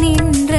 நின்ற